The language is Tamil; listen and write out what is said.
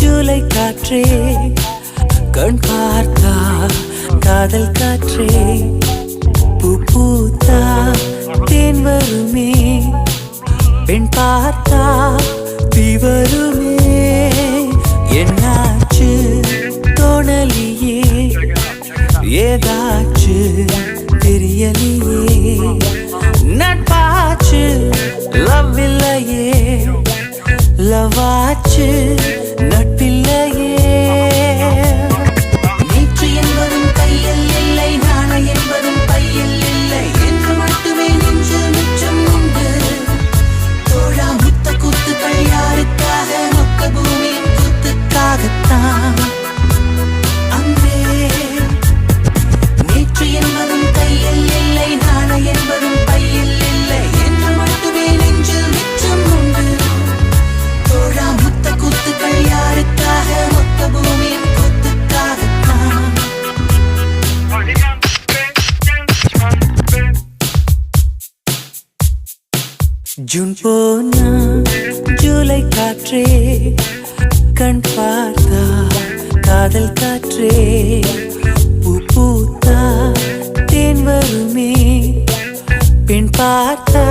ஜூலை காற்றே கண் பார்த்தா காதல் காற்றே. பூ பூத்தா தேன் வருமே. பெண் பார்த்தா தீ வருமே. என்னாச்சு? தோணலியே. ஏதாச்சு தெரியலையே. நட்பாச்சு லவ் இல்லையே லவாச்சு ஜூன் போனா ஜூலை காற்றே கண் பார்த்தா காதல் காற்றே பூ பூத்தா தேன் வருமே. பின் பார்த்தா